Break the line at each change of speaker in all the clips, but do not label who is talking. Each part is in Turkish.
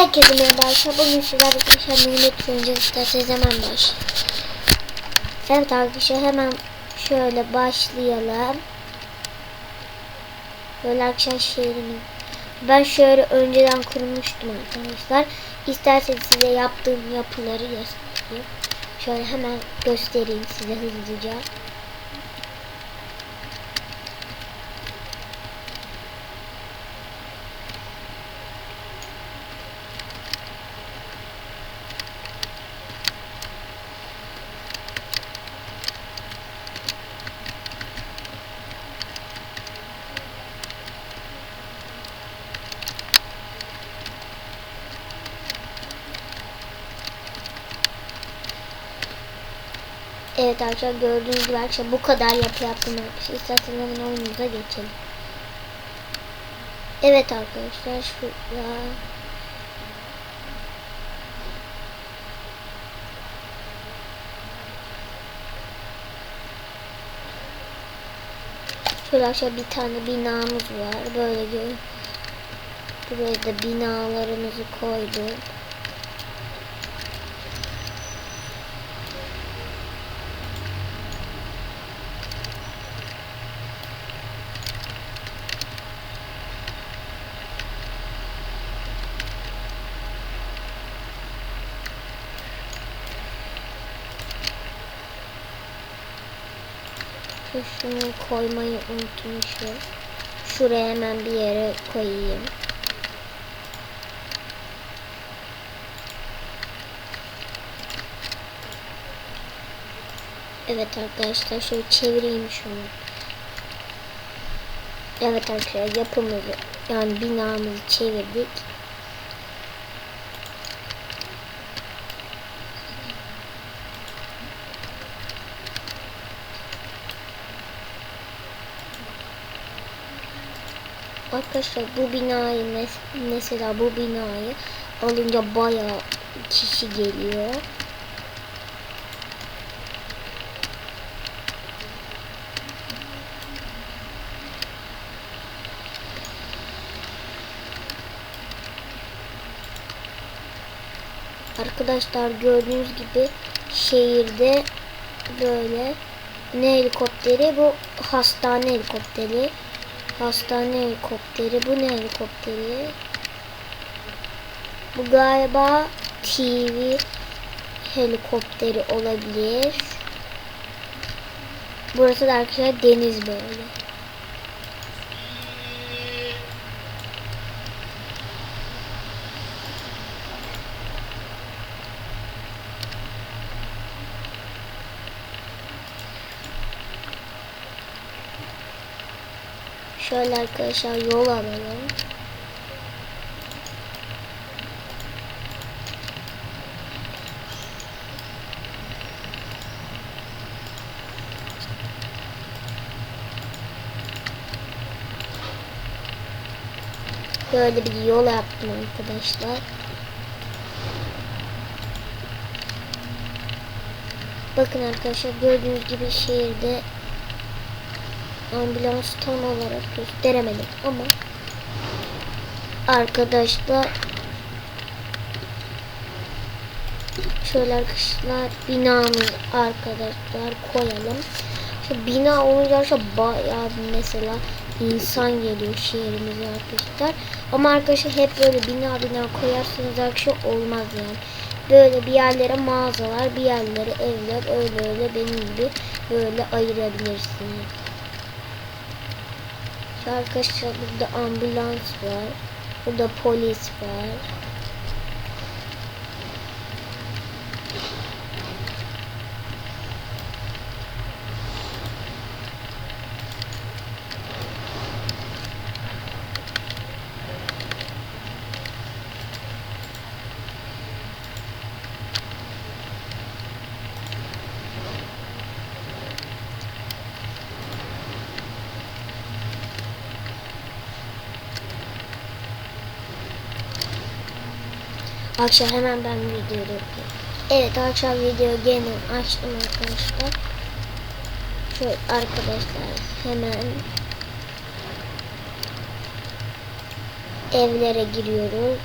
Herkese merhaba arkadaşlar. Bugün sizlerle arkadaşlar millet oyuncu isterseniz hemen baş. Evet arkadaşlar hemen şöyle başlayalım. Böyle arkadaşlar şehrimi. Ben şöyle önceden kurmuştum arkadaşlar. İsterseniz size yaptığım yapıları göstereyim. Şöyle hemen göstereyim size hızlıca. Evet arkadaşlar gördüğünüz gibi arkadaşlar bu kadar yapı yaptım arkadaşlar. İsterseniz hemen oyunumuza geçelim. Evet arkadaşlar şurada Şöyle aşağı bir tane binamız var. Böyle gö Buraya da binalarımızı koydum. Şunu koymayı unutmuşum. Şuraya hemen bir yere koyayım. Evet arkadaşlar şöyle çevireyim şunu. Evet arkadaşlar yapımızı yani binamızı çevirdik. Arkadaşlar bu binayı mes- mesela bu binayı alınca bayağı kişi geliyor. Arkadaşlar gördüğünüz gibi şehirde böyle ne helikopteri? Bu hastane helikopteri. Hastane helikopteri bu ne helikopteri? Bu galiba TV helikopteri olabilir. Burası da arkadaşlar deniz böyle Şöyle arkadaşlar yol alalım. Böyle bir yol yaptım arkadaşlar. Bakın arkadaşlar gördüğünüz gibi şehirde ambulans tam olarak gösteremedim ama arkadaşlar şöyle arkadaşlar binamız arkadaşlar koyalım. Şu bina olunca arkadaşlar bayağı mesela insan geliyor şehrimize arkadaşlar. Ama arkadaşlar hep böyle bina bina koyarsanız arkadaşlar olmaz yani. Böyle bir yerlere mağazalar, bir yerlere evler öyle öyle benim gibi böyle ayırabilirsiniz. Arkadaşlar burada ambulans var. Burada polis var. Akşam hemen ben video yapayım. Evet akşam video gene açtım arkadaşlar. Şöyle arkadaşlar hemen evlere giriyoruz.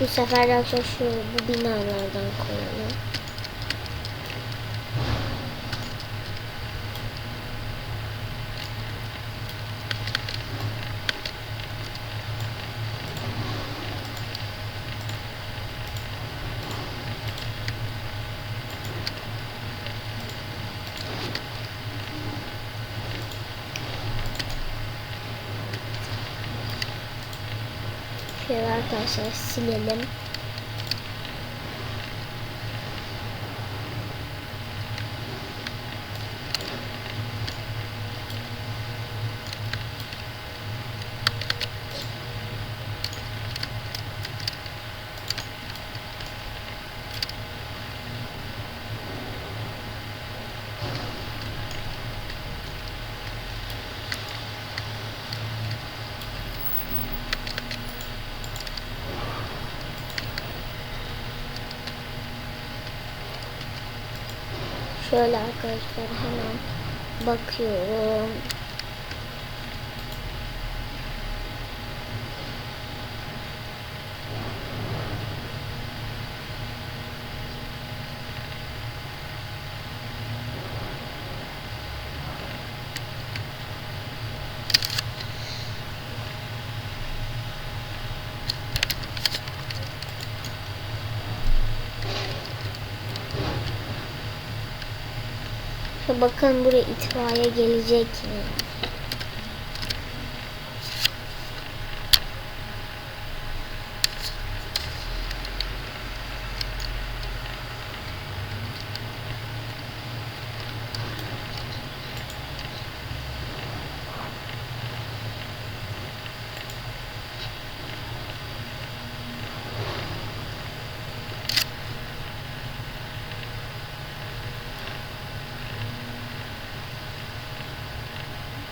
Bu sefer arkadaşlar şu bu binalardan koyalım. Şöyle arkadaşlar silelim. Şöyle arkadaşlar hemen bakıyorum. Bakın buraya itfaiye gelecek mi?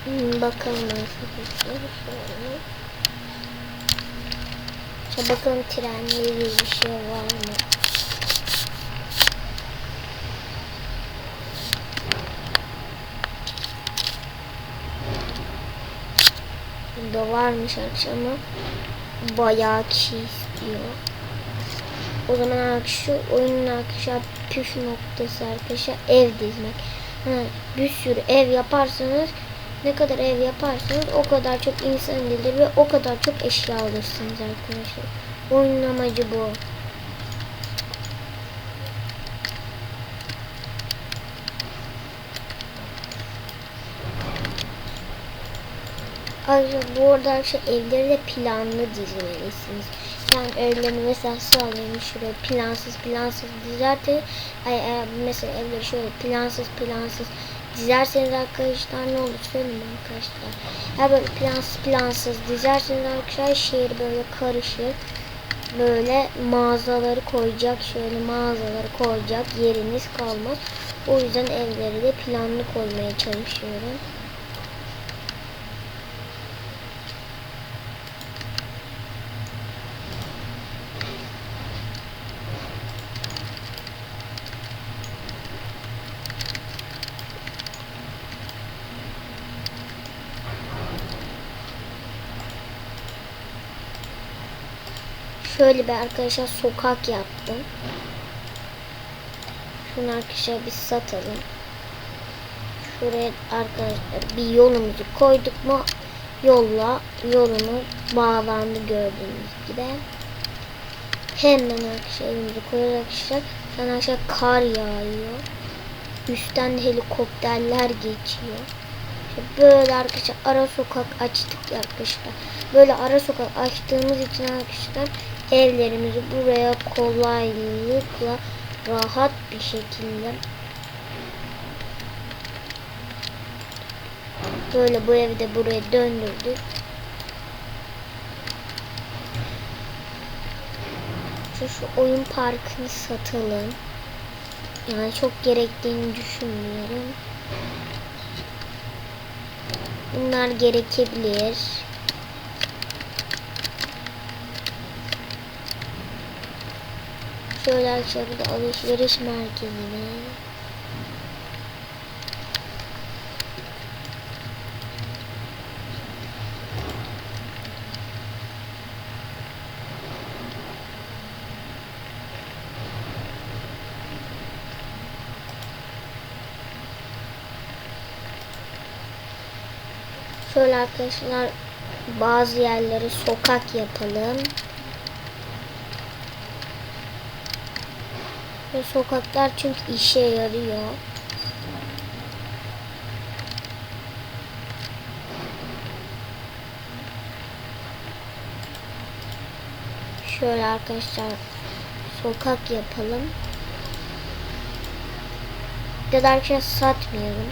Bakalım nasıl şöyle. İşte bakalım trenli bir şey var mı? Burada varmış akşama. Bayağı kişi istiyor. O zaman arkadaşlar oyunun arkadaşlar püf noktası arkadaşlar ev dizmek. Ha, bir sürü ev yaparsanız ne kadar ev yaparsanız o kadar çok insan gelir ve o kadar çok eşya alırsınız arkadaşlar. Oyunun amacı bu. Ayrıca bu arada arkadaşlar evleri de planlı dizmelisiniz. Yani evlerini mesela sağlayın şuraya plansız plansız dizerse ay, ay, mesela evleri şöyle plansız plansız dizerseniz arkadaşlar ne olur söyleyeyim arkadaşlar. Eğer böyle plansız plansız dizerseniz arkadaşlar şehir böyle karışır. Böyle mağazaları koyacak şöyle mağazaları koyacak yeriniz kalmaz. O yüzden evleri de planlı koymaya çalışıyorum. Şöyle bir arkadaşlar sokak yaptım. Şunu arkadaşlar bir satalım. Şuraya arkadaşlar bir yolumuzu koyduk mu yolla yolumuz bağlandı gördüğünüz gibi. Hemen arkadaşlar elimizi koyuyoruz arkadaşlar. An arkadaşlar kar yağıyor. Üstten helikopterler geçiyor. Böyle arkadaşlar ara sokak açtık arkadaşlar. Böyle ara sokak açtığımız için arkadaşlar evlerimizi buraya kolaylıkla rahat bir şekilde böyle bu evi de buraya döndürdük. Şu, şu oyun parkını satalım. Yani çok gerektiğini düşünmüyorum. Bunlar gerekebilir. Şöyle aşağıda alışveriş merkezine. Şöyle arkadaşlar bazı yerleri sokak yapalım. Ve sokaklar çünkü işe yarıyor. Şöyle arkadaşlar sokak yapalım. Ya da arkadaşlar satmayalım.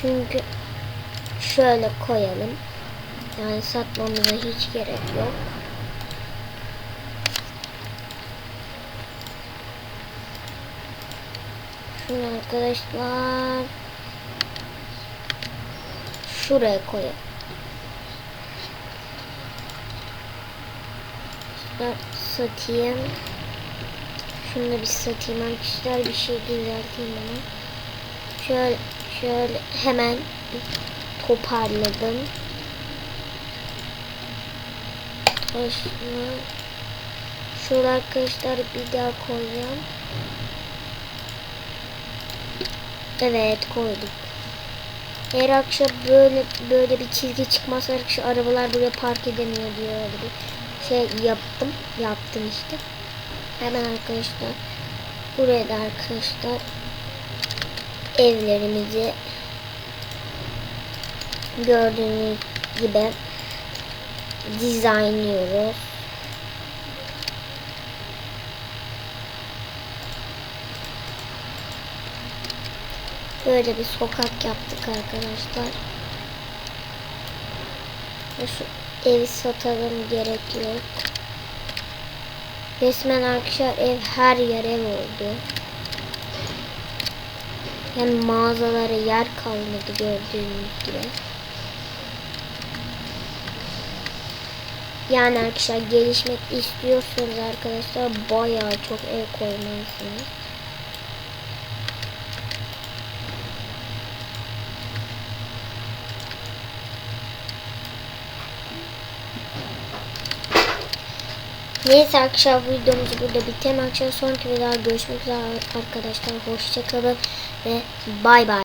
Çünkü şöyle koyalım. Yani satmamıza hiç gerek yok. Şunu arkadaşlar şuraya koyalım. Satayım. Şunu da bir satayım arkadaşlar. Bir şey düzelteyim onu. Şöyle şöyle hemen toparladım. Arkadaşlar şurada arkadaşlar bir daha koyacağım. Evet koyduk. Eğer akşam böyle böyle bir çizgi çıkmazsa arkadaşlar arabalar buraya park edemiyor diye öyle bir şey yaptım. Yaptım işte. Hemen arkadaşlar buraya da arkadaşlar evlerimizi gördüğünüz gibi dizaynlıyoruz. Böyle bir sokak yaptık arkadaşlar. Ve şu evi satalım gerek yok. Resmen arkadaşlar ev her yer ev oldu. Yani mağazalara yer kalmadı gördüğünüz gibi. Yani arkadaşlar gelişmek istiyorsanız arkadaşlar bayağı çok ev koymalısınız. Neyse arkadaşlar videomuzu burada bitirelim. Arkadaşlar sonraki videoda görüşmek üzere arkadaşlar. Hoşçakalın ve bay bay.